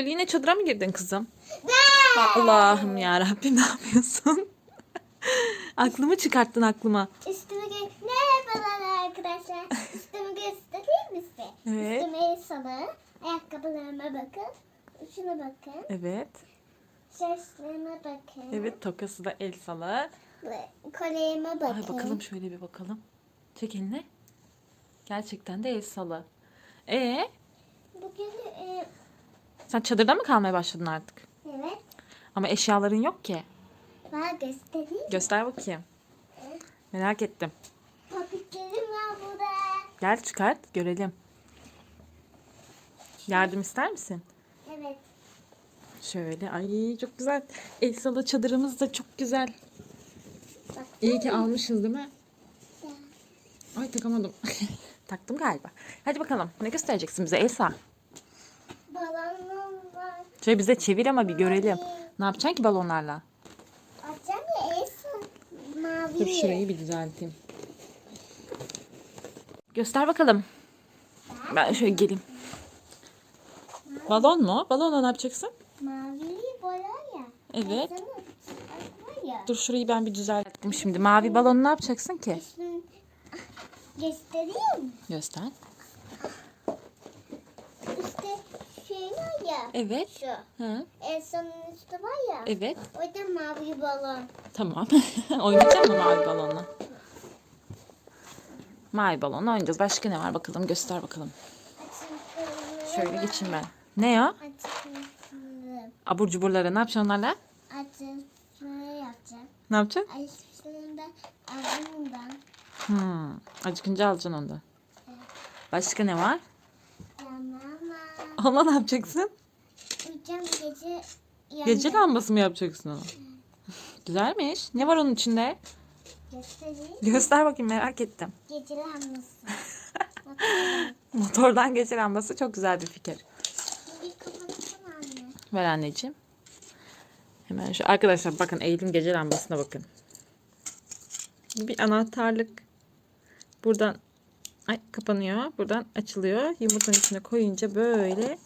Eylül yine çadıra mı girdin kızım? Allah'ım ya Rabbim ne yapıyorsun? aklımı çıkarttın aklıma. Üstümü Merhabalar arkadaşlar. Üstümü göstereyim mi size? Evet. Üstüme salı. Ayakkabılarıma bakın. Şuna bakın. Evet. Saçlarıma bakın. Evet tokası da el salı. Kolyeme bakın. Ay bakalım şöyle bir bakalım. Çek elini. Gerçekten de el salı. Ee, Bugün e, sen çadırda mı kalmaya başladın artık? evet. Ama eşyaların yok ki. Var göstereyim. Göster bakayım. Merak ettim. Papiklerim var burada. Gel çıkart görelim. Yardım ister misin? Evet. Şöyle ay çok güzel. El salı çadırımız da çok güzel. Bak. İyi ki almışız değil mi? Ay takamadım. Taktım galiba. Hadi bakalım. Ne göstereceksin bize Elsa? Balonum var. Şöyle bize çevir ama bir görelim. Ne yapacaksın ki balonlarla? Açacağım ya el salı. Mavi. Dur şurayı bir düzelteyim. Göster bakalım. Ben şöyle geleyim. Balon mu? Balonla ne yapacaksın? Mavili boya ya. Evet. Dur şurayı ben bir düzelttim şimdi. Mavi balonu ne yapacaksın ki? Göstereyim mi? Göster. İşte şey var ya. Evet. Şu. Hı. Elsa'nın üstü var ya. Evet. Orada mavi balon. Tamam. Oynayacak mı mavi balonla? Mavi balonla oynayacağız. Başka ne var bakalım göster bakalım. Şöyle geçeyim ben. Ne ya? Açıklığı. Abur cuburları ne yapacaksın onlarla? Açıklığı yapacağım. Ne yapacaksın? Açıklığında ağzımdan Hmm. Acıkınca alacaksın onu da. Başka ne var? Onunla ne yapacaksın? Uyuyacağım gece yanına. Gece lambası mı yapacaksın onu? Güzelmiş. Ne var onun içinde? Göstereyim. Göster bakayım merak ettim. Gece lambası. Motordan gece lambası çok güzel bir fikir. Bir kapatsana anne. Ver anneciğim. Hemen şu arkadaşlar bakın Eylül'ün gece lambasına bakın. Bir anahtarlık. Buradan ay kapanıyor. Buradan açılıyor. Yumurtanın içine koyunca böyle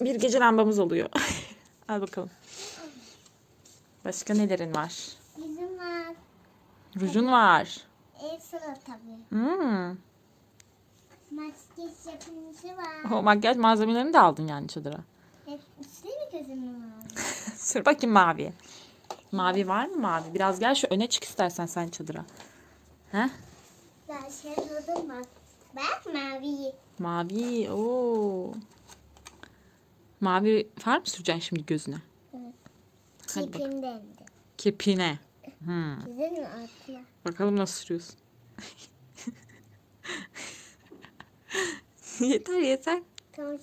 bir gece lambamız oluyor. Al bakalım. Başka nelerin var? Bizim var. Rujun var. Sıra tabii. Hmm. Makyaj yapımcı var. O makyaj malzemelerini de aldın yani çadıra. Hepsi mi gözümün var? Sür bakayım mavi. Mavi var mı mavi? Biraz gel şu öne çık istersen sen çadıra. Heh? Ben şey buldum bak. Bak mavi. Mavi. Oo. Mavi far mı süreceksin şimdi gözüne? Evet. Hadi bak. Tipimden de. Kirpiğine. Hmm. Güzel mi Asya? Bakalım nasıl sürüyorsun. yeter yeter. Tamam.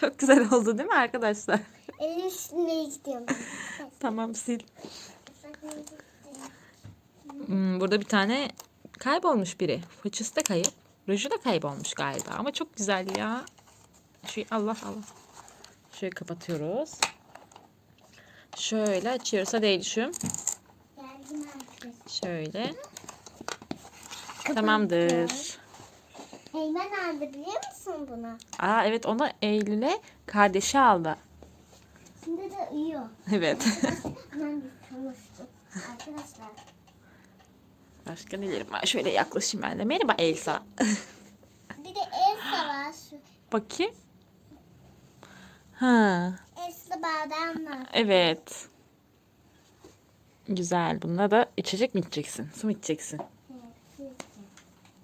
Çok güzel oldu değil mi arkadaşlar? Elin üstünde istiyorum. tamam sil. Hmm, burada bir tane kaybolmuş biri. Fıçısı da kayıp. Ruju da kaybolmuş galiba. Ama çok güzel ya. Şu Allah Allah. Şöyle kapatıyoruz. Şöyle açıyoruz. Hadi artık. Şöyle. Tamamdır. Eymen aldı biliyor musun bunu? Aa evet onu Eylül'e kardeşi aldı. Şimdi de uyuyor. Evet. Hemen konuştuk. Arkadaşlar. Başka nelerim var? Şöyle yaklaşayım ben de. Merhaba Elsa. Bir de Elsa var. Bakayım. Ha, Elsa bardağım var. evet. Güzel. Bunda da içecek mi içeceksin? Su mu içeceksin?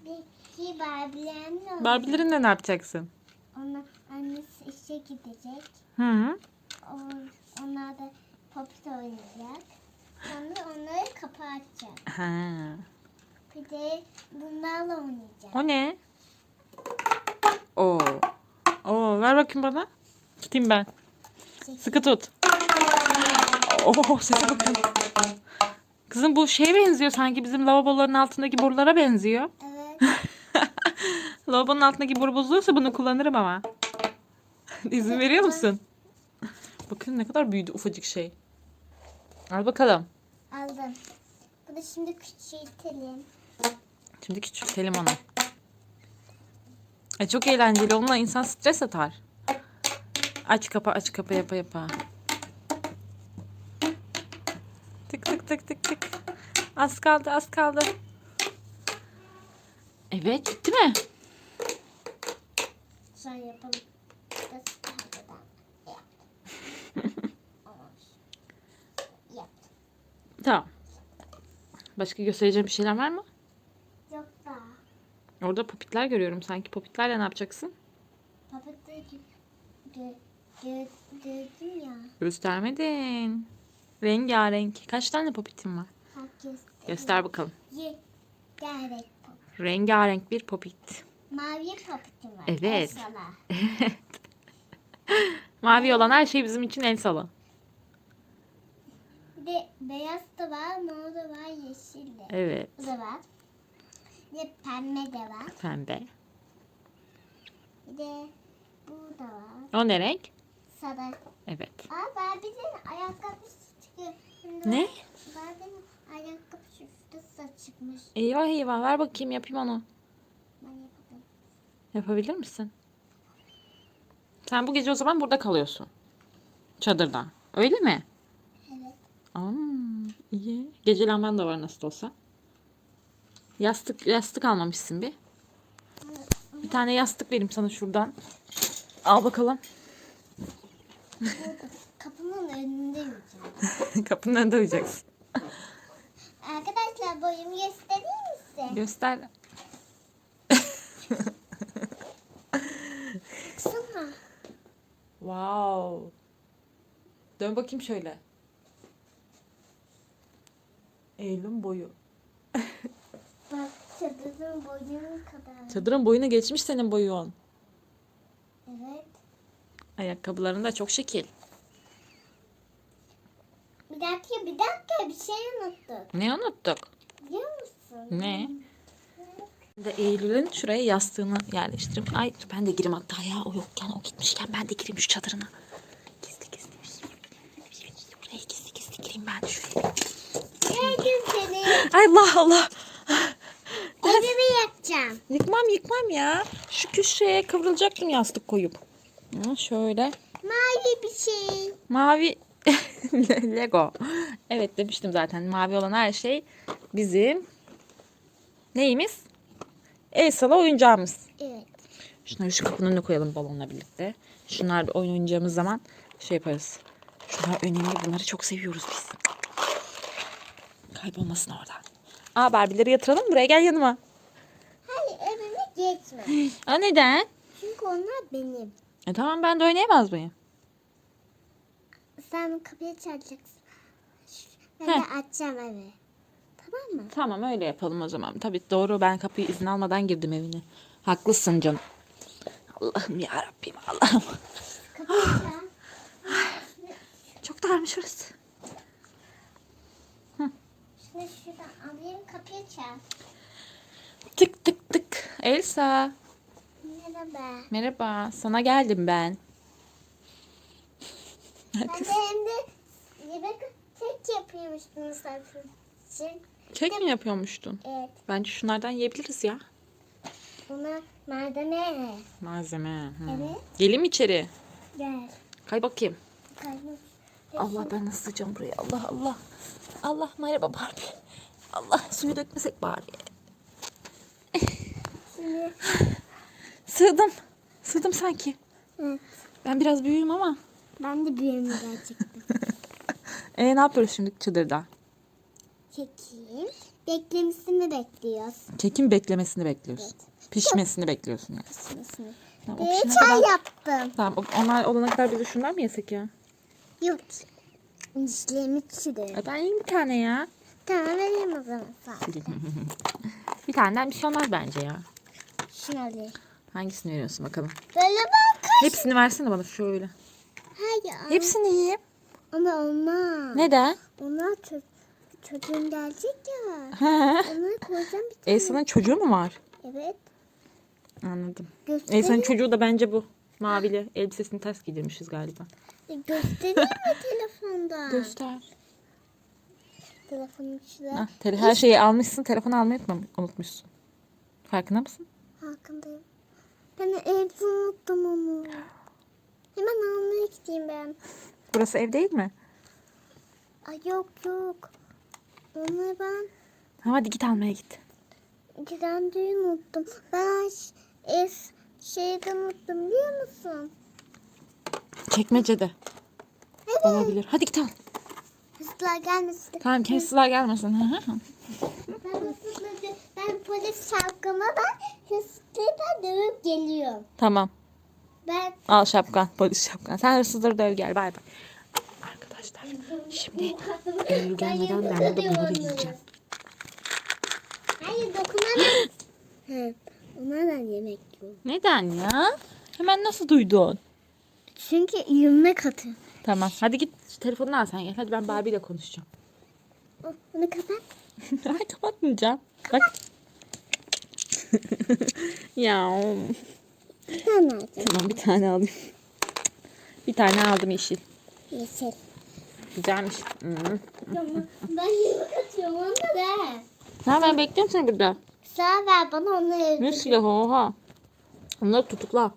İki Barbie'lerim var. Barbie'lerinle ne yapacaksın? Onlar annesi işe gidecek. Hı hı. O- Onlar da popit oynayacak. Sonra onları kapatacak. Ha. Bir de bunlarla oynayacak. O ne? Oo. Oo, ver bakayım bana. Tutayım ben. Sıkı tut. Oo, sese bakın. Kızım bu şeye benziyor sanki bizim lavaboların altındaki borulara benziyor. Evet. Lavabonun altındaki boru bozulursa bunu kullanırım ama. İzin veriyor musun? Bakın ne kadar büyüdü ufacık şey. Al bakalım. Aldım. Bu da şimdi küçültelim. Şimdi küçültelim onu. Ay çok eğlenceli. Onunla insan stres atar. Aç kapa aç kapa yapa yapa. Tık tık tık tık tık. Az kaldı az kaldı. Evet bitti mi? Sen yapalım. Tamam. Başka göstereceğim bir şeyler var mı? Yok daha. Orada popitler görüyorum sanki. Popitlerle ne yapacaksın? Papatya gibi. Gö, gö, gördün ya. Göstermedin. Rengarenk. Kaç tane popitin var? Herkes. Göster bakalım. Ye. Gerek pop. Rengarenk bir popit. Mavi papatim var. Evet. El. Mavi olan her şey bizim için el. Bir de beyaz da var, mor da var, yeşil de. Evet. Bu da var. Bir de pembe de var. Pembe. Bir de bu da var. O ne renk? Sarı. Evet. Aa Barbie'nin ayakkabısı çıkıyor. Şimdi Ne? Barbie'nin ayakkabısı şurada çıkmış. Eyvah eyvah ver bakayım yapayım onu. Ben yapalım. Yapabilir misin? Sen bu gece o zaman burada kalıyorsun. Çadırda. Öyle mi? Evet. Aa, iyi. Gece lamban da var nasıl olsa. Yastık yastık almamışsın bir. Bir tane yastık vereyim sana şuradan. Al bakalım. Kapının önünde yiyeceğim. Kapının önünde uyuyacaksın. Arkadaşlar boyumu göstereyim mi size? Göster. Baksana. Wow. Dön bakayım şöyle. Eylül boyu. Bak çadırın boyunun kadar. Çadırın boyunu geçmiş senin boyun. Evet. Ayakkabıların da çok şekil. Bir dakika bir dakika bir şey unuttuk. Ne unuttuk? Biliyor musun? Ne? De Eylül'ün şuraya yastığını yerleştirip ay ben de gireyim hatta ya o yokken o gitmişken ben de gireyim şu çadırına. Gizli gizli. Buraya gizli gizli gireyim ben şuraya. Gördüm seni. Ay Allah Allah. Evimi yakacağım. Yıkmam yıkmam ya. Şu köşeye kıvrılacaktım yastık koyup. Şöyle. Mavi bir şey. Mavi Lego. Evet demiştim zaten mavi olan her şey bizim neyimiz? El sala oyuncağımız. Evet. Şunları şu kapının önüne koyalım balonla birlikte. Şunlar da oyun oynayacağımız zaman şey yaparız. Şunlar önemli. Bunları çok seviyoruz biz. Kaybolmasın orada. Aa Barbie'leri yatıralım. Buraya gel yanıma. Hayır evime geçme. Aa neden? Çünkü onlar benim. E tamam ben de oynayamaz mıyım? Sen kapıyı çalacaksın. Ben Heh. de açacağım evi. Tamam mı? Tamam öyle yapalım o zaman. Tabii doğru ben kapıyı izin almadan girdim evine. Haklısın canım. Allah'ım ya Rabbim Allah'ım. Çok darmış orası. Şunu şuradan alayım kapıyı çal. Tık tık tık. Elsa. Merhaba. Merhaba. Sana geldim ben. Ben de hem de yemek tek yapıyormuştum misafir için. Kek mi yapıyormuştun? Evet. Bence şunlardan yiyebiliriz ya. Buna malzeme. Malzeme. hı. Evet. Gelin içeri? Gel. Kay bakayım. Kaymış. Allah ben nasıl sığacağım buraya? Allah Allah. Allah merhaba Barbie. Allah suyu dökmesek bari. Şimdi Sığdım. Sığdım sanki. evet. Ben biraz büyüğüm ama. ben de büyüğüm gerçekten. E ne yapıyoruz şimdi çadırda? Çekeyim. Beklemesini bekliyoruz. Kekin beklemesini bekliyorsun. Pişmesini bekliyorsun yani. Pişmesini. Tamam, pişene çay kadar- yaptım. Tamam onlar olana kadar biz de şundan mı yesek ya? Yok. Dişlerimi. E ben yiyeyim bir tane ya. Tamam vereyim o zaman. Bir taneden bir şey olmaz bence ya. Şunu alayım. Hangisini veriyorsun bakalım? Böyle bak. Hepsini versene bana şöyle. Hayır. Hepsini yiyeyim. Ama olmaz. Neden? Onlar ço- çocuğum gelecek ya. He. Onları koyacağım bir tane. Elsa'nın çocuğu mu var? Evet. Anladım. Göstereyim, Elsa'nın çocuğu da bence bu. Mavili. Elbisesini ters giydirmişiz galiba. göstereyim mi telefonda? Göster. Telefonun içinde. Ah, tele- her şeyi almışsın. Telefonu almayı unutmuşsun. Farkında mısın? Farkındayım. Ben evde unuttum onu. Hemen almaya ben. Burası ev değil mi? Ay yok yok. Onu ben Tamam hadi git almaya git. direndiği unuttum. Ben ş- es şeyden unuttum biliyor musun? Çekmecede. Evet. Olabilir. Hadi git al. Hızlılar gelmesin. Tamam kesler gelmesin. Hı hı. Ben ben polis şapkama ben hızlıca dövüp geliyorum. tamam. Ben Al şapkan. Polis şapkan. Sen hırsızları döv gel. Bay bay. Arkadaşlar şimdi Eylül gelmeden ben burada bunları yiyeceğim. Hayır dokunamam. He, onlardan yemek yiyorum. Neden ya? Hemen nasıl duydun? Çünkü yemek atıyor. Tamam. Hadi git telefonunu al sen gel. Hadi ben Barbie ile konuşacağım. Oh, Onu kapat. Ay kapatmayacağım. Bak. ya. Tamam bir tane alayım. Bir tane aldım yeşil. Yeşil. Güzelmiş. Hı. ben yemek atıyorum onu da. Ha ben bekliyorum seni burada. Sıra ver bana onları. Ne silahı oha. Onları tutukla.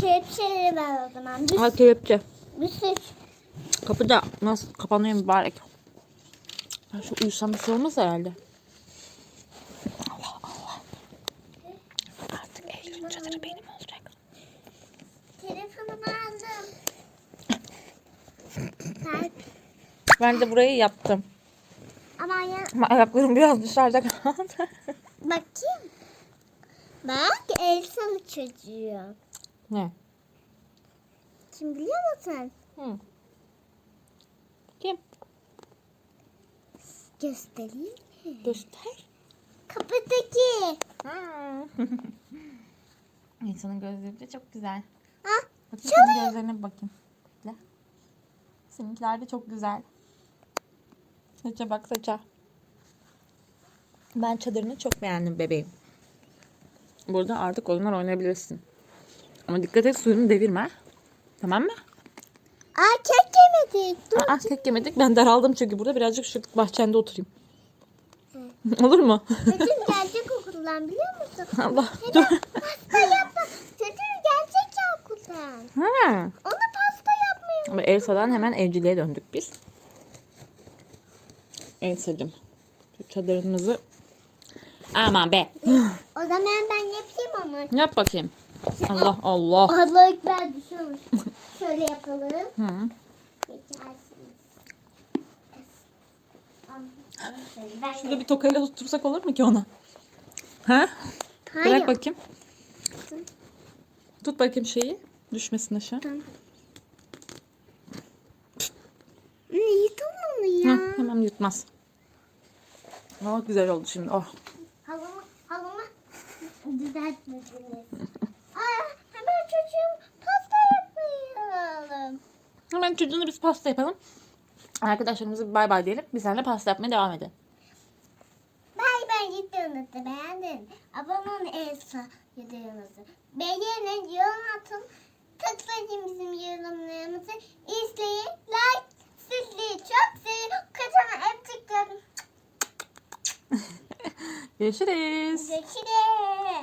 Kepçeleri ver o zaman. Bir, Al kelepçe. bir sürü. Kapıda nasıl kapanıyor mübarek. Ben şu uyusam bir şey olmaz herhalde. Allah Allah. Artık Eylül'ün çadırı benim olacak. Telefonumu aldım. Ver. Ben de burayı yaptım. Ama ya, Ama ayaklarım biraz dışarıda kaldı. bakayım. Bak Elsa'lı çocuğu. ne? Kim biliyor musun? Hı. Kim? Göstereyim. Göster. Kapıdaki. İnsanın gözleri de çok güzel. Ha? Bakayım senin gözlerine bakayım. Seninkiler de çok güzel. Saça bak saça. Ben çadırını çok beğendim bebeğim. Burada artık oyunlar oynayabilirsin. Ama dikkat et suyunu devirme. Tamam mı? Aa kek yemedik. Dur. Aa, tek yemedik. Ben daraldım çünkü burada birazcık şu bahçende oturayım. Olur mu? Çocuğun gelecek okuldan biliyor musun? Allah. Dur. Pasta yapma. Çocuğun gelecek ya okuldan. Ha. Ama Elsa'dan hemen evciliğe döndük biz. Elsa'cığım. Çadırımızı... Aman be. O zaman ben yapayım onu. Yap bakayım. Allah Allah. Allah ekber düşüyormuş. Şöyle yapalım. Hı. Şurada bir tokayla tuttursak olur mu ki ona? Ha? Hayır. Bırak bakayım. Tut bakayım şeyi. Düşmesin aşağı. Ne yıkamam mı ya? Hı, hemen yutmaz. Oh, güzel oldu şimdi. Oh. Halımı, halımı düzeltmediniz. Aa, hemen çocuğum pasta yapmayalım. Hemen çocuğunu biz pasta yapalım. Arkadaşlarımıza bir bay bay diyelim. Biz seninle pasta yapmaya devam edelim. Bay bay videomuzu beğendin. Abone ol Elsa videomuzu. Beğenin, yorum atın. Tıklayın bizim yorumlarımızı. İzleyin. Like. Sizleri çok seviyorum. Kocaman öptüklerim. Görüşürüz. Görüşürüz.